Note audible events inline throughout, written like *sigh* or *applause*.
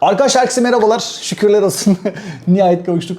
Arkadaşlar herkese merhabalar. Şükürler olsun. *laughs* Nihayet kavuştuk.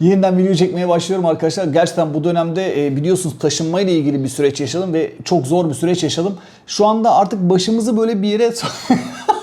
Yeniden video çekmeye başlıyorum arkadaşlar. Gerçekten bu dönemde e, biliyorsunuz taşınmayla ilgili bir süreç yaşadım ve çok zor bir süreç yaşadım. Şu anda artık başımızı böyle bir yere *laughs*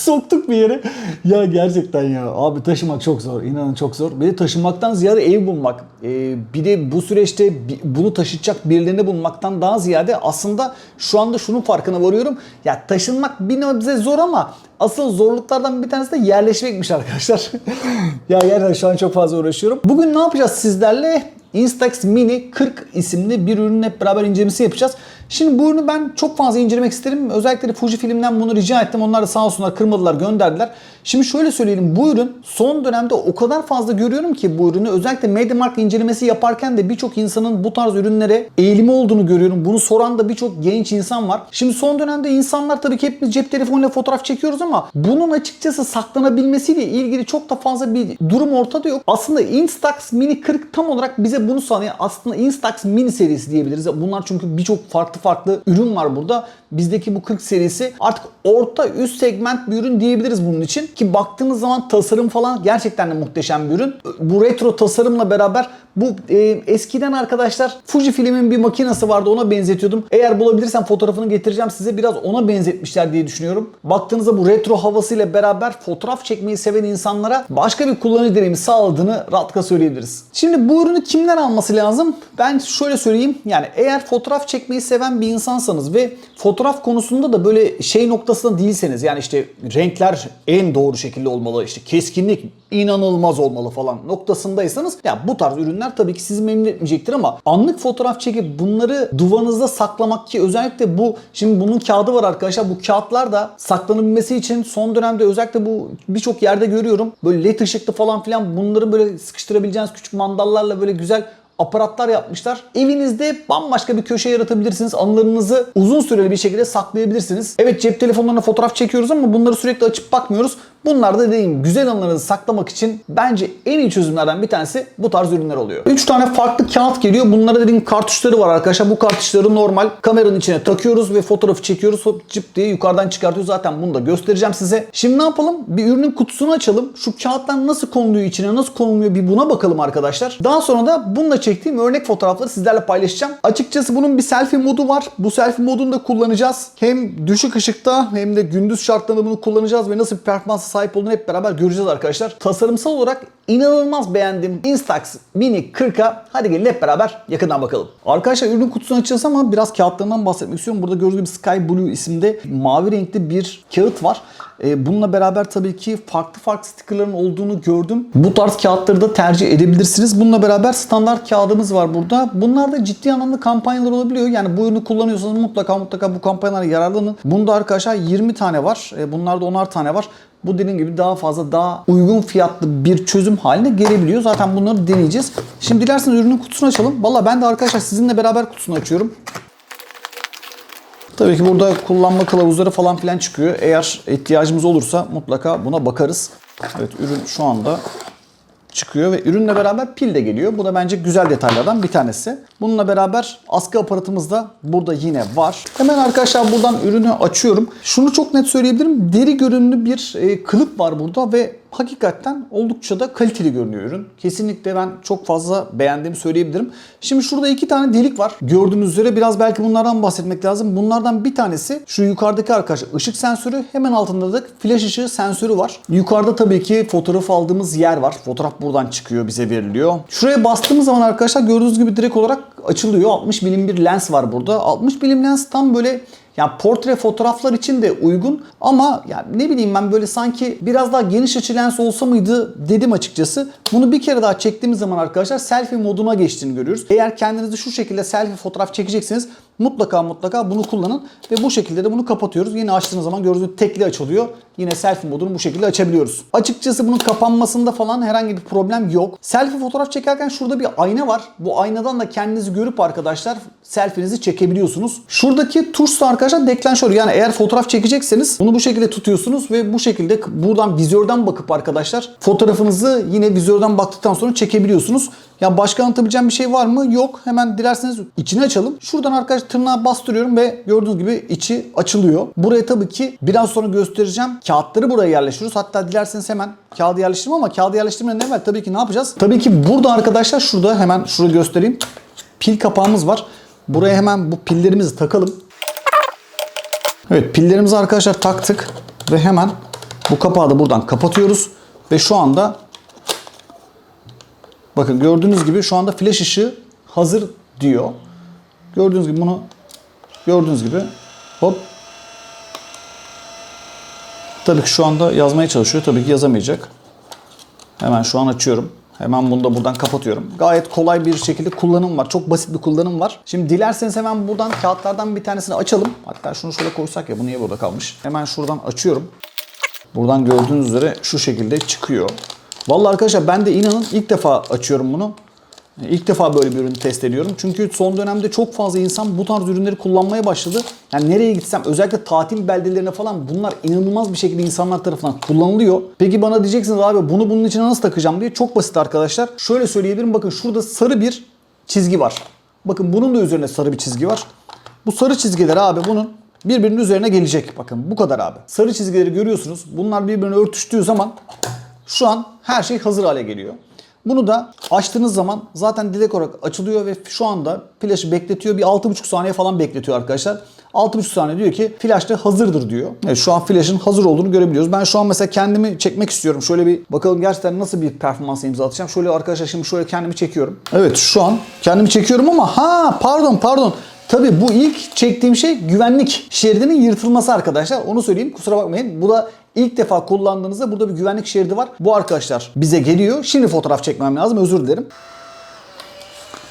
*laughs* soktuk bir yere. Ya gerçekten ya abi taşımak çok zor. İnanın çok zor. Bir de taşınmaktan ziyade ev bulmak. Ee, bir de bu süreçte bunu taşıyacak birilerini bulmaktan daha ziyade aslında şu anda şunun farkına varıyorum. Ya taşınmak bir nebze zor ama asıl zorluklardan bir tanesi de yerleşmekmiş arkadaşlar. *laughs* ya gerçekten şu an çok fazla uğraşıyorum. Bugün ne yapacağız sizlerle? Instax Mini 40 isimli bir ürünün hep beraber incelemesi yapacağız. Şimdi bu ürünü ben çok fazla incelemek isterim. Özellikle de Fujifilm'den bunu rica ettim. Onlar da sağ olsunlar kırmadılar gönderdiler. Şimdi şöyle söyleyelim bu ürün son dönemde o kadar fazla görüyorum ki bu ürünü özellikle MediaMarkt incelemesi yaparken de birçok insanın bu tarz ürünlere eğilimi olduğunu görüyorum. Bunu soran da birçok genç insan var. Şimdi son dönemde insanlar tabii ki hepimiz cep telefonuyla fotoğraf çekiyoruz ama bunun açıkçası saklanabilmesiyle ilgili çok da fazla bir durum ortada yok. Aslında Instax Mini 40 tam olarak bize bunu sağlıyor. Aslında Instax Mini serisi diyebiliriz. Bunlar çünkü birçok farklı farklı ürün var burada. Bizdeki bu 40 serisi artık orta üst segment bir ürün diyebiliriz bunun için. Ki baktığınız zaman tasarım falan gerçekten de muhteşem bir ürün. Bu retro tasarımla beraber bu e, eskiden arkadaşlar Fujifilm'in bir makinesi vardı ona benzetiyordum. Eğer bulabilirsem fotoğrafını getireceğim size biraz ona benzetmişler diye düşünüyorum. Baktığınızda bu retro havasıyla beraber fotoğraf çekmeyi seven insanlara başka bir kullanıcı deneyimi sağladığını rahatlıkla söyleyebiliriz. Şimdi bu ürünü kimden alması lazım? Ben şöyle söyleyeyim. Yani eğer fotoğraf çekmeyi seven bir insansanız ve fotoğraf konusunda da böyle şey noktasında değilseniz yani işte renkler en doğru şekilde olmalı işte keskinlik inanılmaz olmalı falan noktasındaysanız ya bu tarz ürünler tabii ki sizi memnun etmeyecektir ama anlık fotoğraf çekip bunları duvarınızda saklamak ki özellikle bu şimdi bunun kağıdı var arkadaşlar bu kağıtlar da saklanabilmesi için son dönemde özellikle bu birçok yerde görüyorum böyle led ışıklı falan filan bunları böyle sıkıştırabileceğiniz küçük mandallarla böyle güzel aparatlar yapmışlar. Evinizde bambaşka bir köşe yaratabilirsiniz. Anılarınızı uzun süreli bir şekilde saklayabilirsiniz. Evet cep telefonlarına fotoğraf çekiyoruz ama bunları sürekli açıp bakmıyoruz. Bunlar da dediğim güzel anılarınızı saklamak için bence en iyi çözümlerden bir tanesi bu tarz ürünler oluyor. 3 tane farklı kağıt geliyor. Bunlara dediğim kartuşları var arkadaşlar. Bu kartuşları normal kameranın içine takıyoruz ve fotoğrafı çekiyoruz. Cıp diye yukarıdan çıkartıyoruz. Zaten bunu da göstereceğim size. Şimdi ne yapalım? Bir ürünün kutusunu açalım. Şu kağıttan nasıl konuluyor içine, nasıl konulmuyor bir buna bakalım arkadaşlar. Daha sonra da bununla çektiğim örnek fotoğrafları sizlerle paylaşacağım. Açıkçası bunun bir selfie modu var. Bu selfie modunu da kullanacağız. Hem düşük ışıkta hem de gündüz şartlarında bunu kullanacağız ve nasıl bir performansa sahip olduğunu hep beraber göreceğiz arkadaşlar. Tasarımsal olarak inanılmaz beğendim Instax Mini 40'a. Hadi gelin hep beraber yakından bakalım. Arkadaşlar ürün kutusunu açacağız ama biraz kağıtlarından bahsetmek istiyorum. Burada gördüğünüz gibi Sky Blue isimde mavi renkli bir kağıt var. Ee, Bununla beraber tabii ki farklı farklı stickerların olduğunu gördüm. Bu tarz kağıtları da tercih edebilirsiniz. Bununla beraber standart kağıdımız var burada. Bunlar da ciddi anlamda kampanyalar olabiliyor. Yani bu ürünü kullanıyorsanız mutlaka mutlaka bu kampanyalara yararlanın. Bunda arkadaşlar 20 tane var. Ee, Bunlarda 10'ar tane var. Bu dediğim gibi daha fazla daha uygun fiyatlı bir çözüm haline gelebiliyor. Zaten bunları deneyeceğiz. Şimdi dilerseniz ürünün kutusunu açalım. Valla ben de arkadaşlar sizinle beraber kutusunu açıyorum. Tabii ki burada kullanma kılavuzları falan filan çıkıyor. Eğer ihtiyacımız olursa mutlaka buna bakarız. Evet ürün şu anda çıkıyor ve ürünle beraber pil de geliyor. Bu da bence güzel detaylardan bir tanesi. Bununla beraber askı aparatımız da burada yine var. Hemen arkadaşlar buradan ürünü açıyorum. Şunu çok net söyleyebilirim. Deri görünümlü bir e, kılıp var burada ve hakikaten oldukça da kaliteli görünüyor ürün. Kesinlikle ben çok fazla beğendiğimi söyleyebilirim. Şimdi şurada iki tane delik var. Gördüğünüz üzere biraz belki bunlardan bahsetmek lazım. Bunlardan bir tanesi şu yukarıdaki arkadaşlar ışık sensörü. Hemen altında da flash ışığı sensörü var. Yukarıda tabii ki fotoğraf aldığımız yer var. Fotoğraf buradan çıkıyor bize veriliyor. Şuraya bastığımız zaman arkadaşlar gördüğünüz gibi direkt olarak açılıyor. 60 milim bir lens var burada. 60 milim lens tam böyle yani portre fotoğraflar için de uygun ama ya ne bileyim ben böyle sanki biraz daha geniş açı lens olsa mıydı dedim açıkçası. Bunu bir kere daha çektiğimiz zaman arkadaşlar selfie moduna geçtiğini görüyoruz. Eğer kendinizi şu şekilde selfie fotoğraf çekecekseniz mutlaka mutlaka bunu kullanın ve bu şekilde de bunu kapatıyoruz. Yine açtığınız zaman gördüğünüz tekli açılıyor. Yine selfie modunu bu şekilde açabiliyoruz. Açıkçası bunun kapanmasında falan herhangi bir problem yok. Selfie fotoğraf çekerken şurada bir ayna var. Bu aynadan da kendinizi görüp arkadaşlar selfie'nizi çekebiliyorsunuz. Şuradaki tuş da arkadaşlar deklanşör. Yani eğer fotoğraf çekecekseniz bunu bu şekilde tutuyorsunuz ve bu şekilde buradan vizörden bakıp arkadaşlar fotoğrafınızı yine vizörden baktıktan sonra çekebiliyorsunuz. Ya başka anlatabileceğim bir şey var mı? Yok. Hemen dilerseniz içini açalım. Şuradan arkadaşlar tırnağı bastırıyorum ve gördüğünüz gibi içi açılıyor. Buraya tabii ki biraz sonra göstereceğim. Kağıtları buraya yerleştiriyoruz. Hatta dilerseniz hemen kağıdı yerleştirme ama kağıdı yerleştirmeden evvel tabii ki ne yapacağız? Tabii ki burada arkadaşlar şurada hemen şurada göstereyim. Pil kapağımız var. Buraya hemen bu pillerimizi takalım. Evet pillerimizi arkadaşlar taktık ve hemen bu kapağı da buradan kapatıyoruz ve şu anda bakın gördüğünüz gibi şu anda flash ışığı hazır diyor. Gördüğünüz gibi bunu gördüğünüz gibi hop Tabii ki şu anda yazmaya çalışıyor. Tabii ki yazamayacak. Hemen şu an açıyorum. Hemen bunu da buradan kapatıyorum. Gayet kolay bir şekilde kullanım var. Çok basit bir kullanım var. Şimdi dilerseniz hemen buradan kağıtlardan bir tanesini açalım. Hatta şunu şöyle koysak ya bu niye burada kalmış? Hemen şuradan açıyorum. Buradan gördüğünüz üzere şu şekilde çıkıyor. Vallahi arkadaşlar ben de inanın ilk defa açıyorum bunu. İlk defa böyle bir ürünü test ediyorum. Çünkü son dönemde çok fazla insan bu tarz ürünleri kullanmaya başladı. Yani nereye gitsem özellikle tatil beldelerine falan bunlar inanılmaz bir şekilde insanlar tarafından kullanılıyor. Peki bana diyeceksiniz abi bunu bunun içine nasıl takacağım diye. Çok basit arkadaşlar. Şöyle söyleyebilirim bakın şurada sarı bir çizgi var. Bakın bunun da üzerine sarı bir çizgi var. Bu sarı çizgiler abi bunun birbirinin üzerine gelecek. Bakın bu kadar abi. Sarı çizgileri görüyorsunuz. Bunlar birbirine örtüştüğü zaman şu an her şey hazır hale geliyor. Bunu da açtığınız zaman zaten dilek olarak açılıyor ve şu anda flaşı bekletiyor. Bir 6,5 saniye falan bekletiyor arkadaşlar. 6,5 saniye diyor ki flash da hazırdır diyor. Evet, şu an flash'ın hazır olduğunu görebiliyoruz. Ben şu an mesela kendimi çekmek istiyorum. Şöyle bir bakalım gerçekten nasıl bir performans imza atacağım. Şöyle arkadaşlar şimdi şöyle kendimi çekiyorum. Evet şu an kendimi çekiyorum ama ha pardon pardon. Tabii bu ilk çektiğim şey güvenlik şeridinin yırtılması arkadaşlar. Onu söyleyeyim kusura bakmayın. Bu da ilk defa kullandığınızda burada bir güvenlik şeridi var. Bu arkadaşlar bize geliyor. Şimdi fotoğraf çekmem lazım özür dilerim.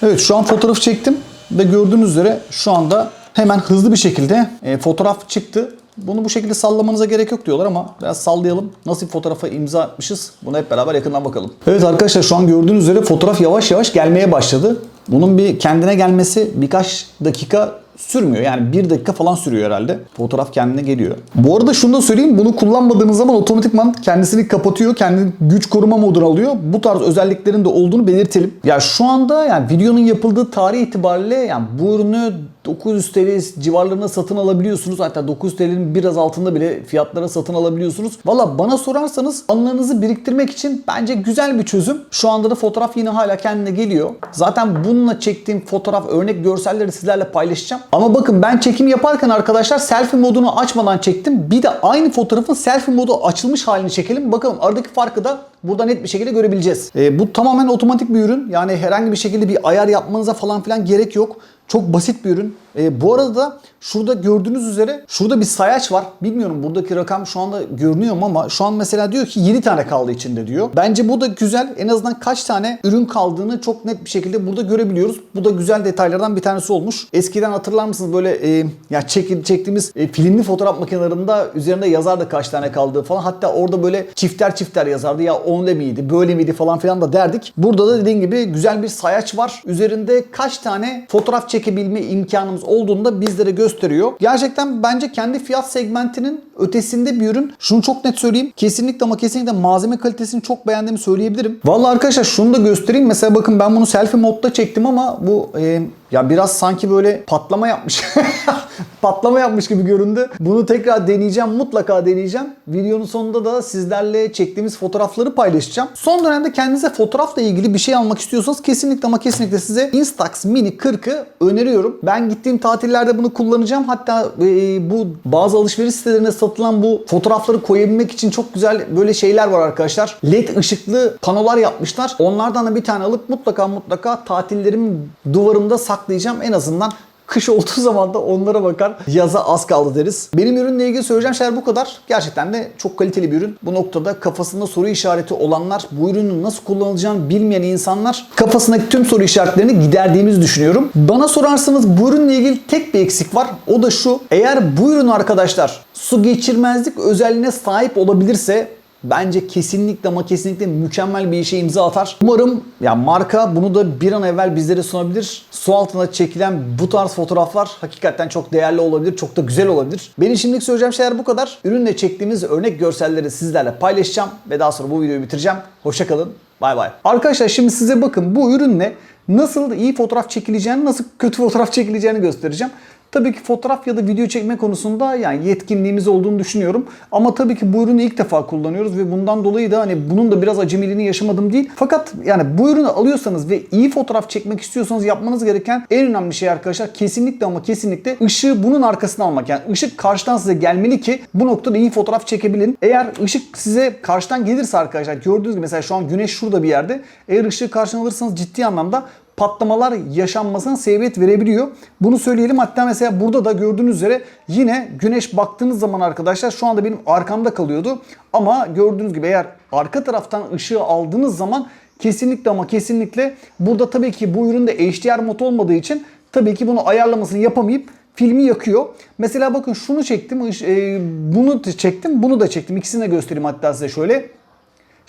Evet şu an fotoğrafı çektim ve gördüğünüz üzere şu anda hemen hızlı bir şekilde e, fotoğraf çıktı. Bunu bu şekilde sallamanıza gerek yok diyorlar ama biraz sallayalım. Nasıl bir fotoğrafa imza atmışız? Bunu hep beraber yakından bakalım. Evet arkadaşlar şu an gördüğünüz üzere fotoğraf yavaş yavaş gelmeye başladı. Bunun bir kendine gelmesi birkaç dakika sürmüyor. Yani bir dakika falan sürüyor herhalde. Fotoğraf kendine geliyor. Bu arada şunu da söyleyeyim. Bunu kullanmadığınız zaman otomatikman kendisini kapatıyor. Kendi güç koruma modunu alıyor. Bu tarz özelliklerin de olduğunu belirtelim. Ya şu anda yani videonun yapıldığı tarih itibariyle yani bu ürünü 900 TL civarlarında satın alabiliyorsunuz. Hatta 900 TL'nin biraz altında bile fiyatlara satın alabiliyorsunuz. Valla bana sorarsanız anılarınızı biriktirmek için bence güzel bir çözüm. Şu anda da fotoğraf yine hala kendine geliyor. Zaten bununla çektiğim fotoğraf örnek görselleri sizlerle paylaşacağım. Ama bakın ben çekim yaparken arkadaşlar selfie modunu açmadan çektim. Bir de aynı fotoğrafın selfie modu açılmış halini çekelim. Bakalım aradaki farkı da burada net bir şekilde görebileceğiz. E, bu tamamen otomatik bir ürün. Yani herhangi bir şekilde bir ayar yapmanıza falan filan gerek yok. Çok basit bir ürün. E, bu arada da şurada gördüğünüz üzere şurada bir sayaç var. Bilmiyorum buradaki rakam şu anda görünüyor mu ama şu an mesela diyor ki 7 tane kaldı içinde diyor. Bence bu da güzel. En azından kaç tane ürün kaldığını çok net bir şekilde burada görebiliyoruz. Bu da güzel detaylardan bir tanesi olmuş. Eskiden hatırlar mısınız böyle e, ya çek, çektiğimiz e, filmli fotoğraf makinelerinde üzerinde yazardı kaç tane kaldığı falan. Hatta orada böyle çifter çifter yazardı. Ya onle miydi, böyle miydi falan filan da derdik. Burada da dediğim gibi güzel bir sayaç var. Üzerinde kaç tane fotoğraf çekebilme imkanımız olduğunu da bizlere gösteriyor. Gerçekten bence kendi fiyat segmentinin ötesinde bir ürün. Şunu çok net söyleyeyim. Kesinlikle ama kesinlikle malzeme kalitesini çok beğendiğimi söyleyebilirim. Vallahi arkadaşlar şunu da göstereyim. Mesela bakın ben bunu selfie modda çektim ama bu e, ya biraz sanki böyle patlama yapmış. *laughs* *laughs* patlama yapmış gibi göründü. Bunu tekrar deneyeceğim. Mutlaka deneyeceğim. Videonun sonunda da sizlerle çektiğimiz fotoğrafları paylaşacağım. Son dönemde kendinize fotoğrafla ilgili bir şey almak istiyorsanız kesinlikle ama kesinlikle size Instax Mini 40'ı öneriyorum. Ben gittiğim tatillerde bunu kullanacağım. Hatta e, bu bazı alışveriş sitelerinde satılan bu fotoğrafları koyabilmek için çok güzel böyle şeyler var arkadaşlar. LED ışıklı panolar yapmışlar. Onlardan da bir tane alıp mutlaka mutlaka tatillerimin duvarımda saklayacağım. En azından Kış olduğu *laughs* zaman da onlara bakar. Yaza az kaldı deriz. Benim ürünle ilgili söyleyeceğim şeyler bu kadar. Gerçekten de çok kaliteli bir ürün. Bu noktada kafasında soru işareti olanlar, bu ürünün nasıl kullanılacağını bilmeyen insanlar kafasındaki tüm soru işaretlerini giderdiğimizi düşünüyorum. Bana sorarsanız bu ürünle ilgili tek bir eksik var. O da şu. Eğer bu ürün arkadaşlar su geçirmezlik özelliğine sahip olabilirse bence kesinlikle ama kesinlikle mükemmel bir işe imza atar. Umarım ya marka bunu da bir an evvel bizlere sunabilir. Su altında çekilen bu tarz fotoğraflar hakikaten çok değerli olabilir, çok da güzel olabilir. Benim şimdilik söyleyeceğim şeyler bu kadar. Ürünle çektiğimiz örnek görselleri sizlerle paylaşacağım ve daha sonra bu videoyu bitireceğim. Hoşçakalın. Bay bay. Arkadaşlar şimdi size bakın bu ürünle nasıl iyi fotoğraf çekileceğini, nasıl kötü fotoğraf çekileceğini göstereceğim. Tabii ki fotoğraf ya da video çekme konusunda yani yetkinliğimiz olduğunu düşünüyorum. Ama tabii ki bu ürünü ilk defa kullanıyoruz ve bundan dolayı da hani bunun da biraz acemiliğini yaşamadım değil. Fakat yani bu ürünü alıyorsanız ve iyi fotoğraf çekmek istiyorsanız yapmanız gereken en önemli şey arkadaşlar kesinlikle ama kesinlikle ışığı bunun arkasına almak. Yani ışık karşıdan size gelmeli ki bu noktada iyi fotoğraf çekebilin. Eğer ışık size karşıdan gelirse arkadaşlar gördüğünüz gibi mesela şu an güneş şurada bir yerde. Eğer ışığı karşıdan alırsanız ciddi anlamda patlamalar yaşanmasına sebebiyet verebiliyor. Bunu söyleyelim. Hatta mesela burada da gördüğünüz üzere yine güneş baktığınız zaman arkadaşlar şu anda benim arkamda kalıyordu. Ama gördüğünüz gibi eğer arka taraftan ışığı aldığınız zaman kesinlikle ama kesinlikle burada tabii ki bu üründe HDR mod olmadığı için tabii ki bunu ayarlamasını yapamayıp filmi yakıyor. Mesela bakın şunu çektim, e, bunu çektim, bunu da çektim. İkisini de göstereyim hatta size şöyle.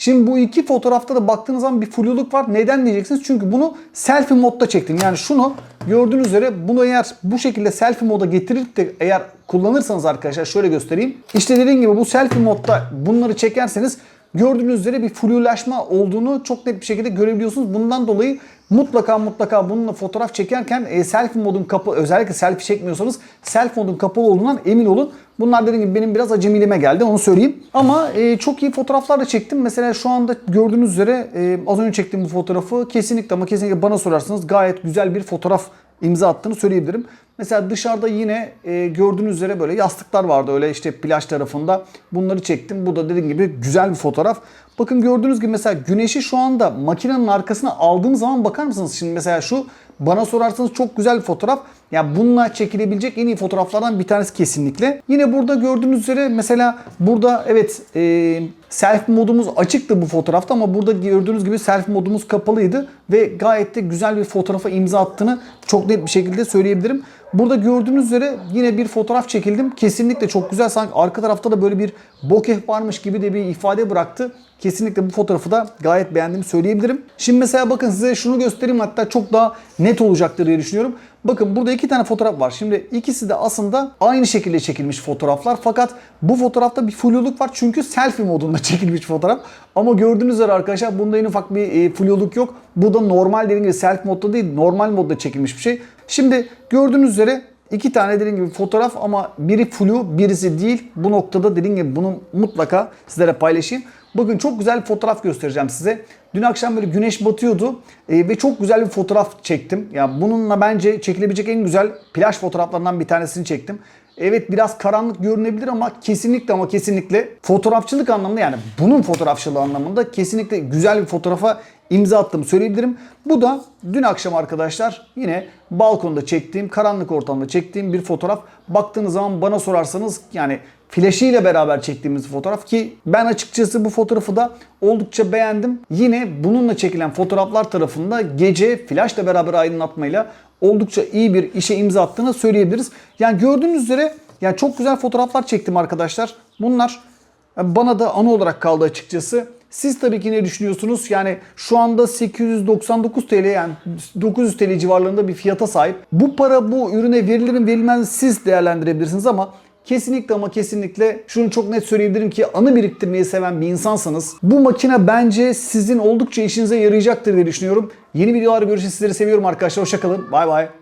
Şimdi bu iki fotoğrafta da baktığınız zaman bir fluluk var. Neden diyeceksiniz? Çünkü bunu selfie modda çektim. Yani şunu gördüğünüz üzere bunu eğer bu şekilde selfie moda getirip de eğer kullanırsanız arkadaşlar şöyle göstereyim. İşte dediğim gibi bu selfie modda bunları çekerseniz gördüğünüz üzere bir flulaşma olduğunu çok net bir şekilde görebiliyorsunuz. Bundan dolayı mutlaka mutlaka bununla fotoğraf çekerken e, selfie modun kapalı özellikle selfie çekmiyorsanız selfie modun kapalı olduğundan emin olun. Bunlar dediğim gibi benim biraz acemiliğime geldi onu söyleyeyim. Ama e, çok iyi fotoğraflar da çektim. Mesela şu anda gördüğünüz üzere e, az önce çektiğim bu fotoğrafı kesinlikle ama kesinlikle bana sorarsanız gayet güzel bir fotoğraf imza attığını söyleyebilirim. Mesela dışarıda yine e, gördüğünüz üzere böyle yastıklar vardı öyle işte plaj tarafında. Bunları çektim. Bu da dediğim gibi güzel bir fotoğraf. Bakın gördüğünüz gibi mesela güneşi şu anda makinenin arkasına aldığım zaman bakar mısınız? Şimdi mesela şu bana sorarsanız çok güzel bir fotoğraf. Yani bununla çekilebilecek en iyi fotoğraflardan bir tanesi kesinlikle. Yine burada gördüğünüz üzere mesela burada evet e, selfie modumuz açıktı bu fotoğrafta ama burada gördüğünüz gibi selfie modumuz kapalıydı ve gayet de güzel bir fotoğrafa imza attığını çok net bir şekilde söyleyebilirim. Burada gördüğünüz üzere yine bir fotoğraf çekildim. Kesinlikle çok güzel. Sanki arka tarafta da böyle bir bokeh varmış gibi de bir ifade bıraktı. Kesinlikle bu fotoğrafı da gayet beğendiğimi söyleyebilirim. Şimdi mesela bakın size şunu göstereyim hatta çok daha net olacaktır diye düşünüyorum. Bakın burada iki tane fotoğraf var. Şimdi ikisi de aslında aynı şekilde çekilmiş fotoğraflar. Fakat bu fotoğrafta bir fluluk var çünkü selfie modunda *laughs* çekilmiş fotoğraf. Ama gördüğünüz üzere arkadaşlar bunda en ufak bir e, fluluk yok. Bu da normal dediğim gibi selfie modda değil normal modda çekilmiş bir şey. Şimdi gördüğünüz üzere iki tane dediğim gibi fotoğraf ama biri flu birisi değil. Bu noktada dediğim gibi bunu mutlaka sizlere paylaşayım. Bakın çok güzel bir fotoğraf göstereceğim size. Dün akşam böyle güneş batıyordu e, ve çok güzel bir fotoğraf çektim. Ya yani bununla bence çekilebilecek en güzel plaj fotoğraflarından bir tanesini çektim. Evet biraz karanlık görünebilir ama kesinlikle ama kesinlikle fotoğrafçılık anlamında yani bunun fotoğrafçılığı anlamında kesinlikle güzel bir fotoğrafa imza attığımı söyleyebilirim. Bu da dün akşam arkadaşlar yine balkonda çektiğim, karanlık ortamda çektiğim bir fotoğraf. Baktığınız zaman bana sorarsanız yani flaşıyla beraber çektiğimiz fotoğraf ki ben açıkçası bu fotoğrafı da oldukça beğendim. Yine bununla çekilen fotoğraflar tarafında gece flaşla beraber aydınlatmayla oldukça iyi bir işe imza attığını söyleyebiliriz. Yani gördüğünüz üzere yani çok güzel fotoğraflar çektim arkadaşlar. Bunlar bana da anı olarak kaldı açıkçası. Siz tabii ki ne düşünüyorsunuz? Yani şu anda 899 TL yani 900 TL civarlarında bir fiyata sahip. Bu para bu ürüne verilir mi verilmez siz değerlendirebilirsiniz ama Kesinlikle ama kesinlikle şunu çok net söyleyebilirim ki anı biriktirmeyi seven bir insansanız bu makine bence sizin oldukça işinize yarayacaktır diye düşünüyorum. Yeni videolarda görüşürüz. Sizleri seviyorum arkadaşlar. Hoşçakalın. Bay bay.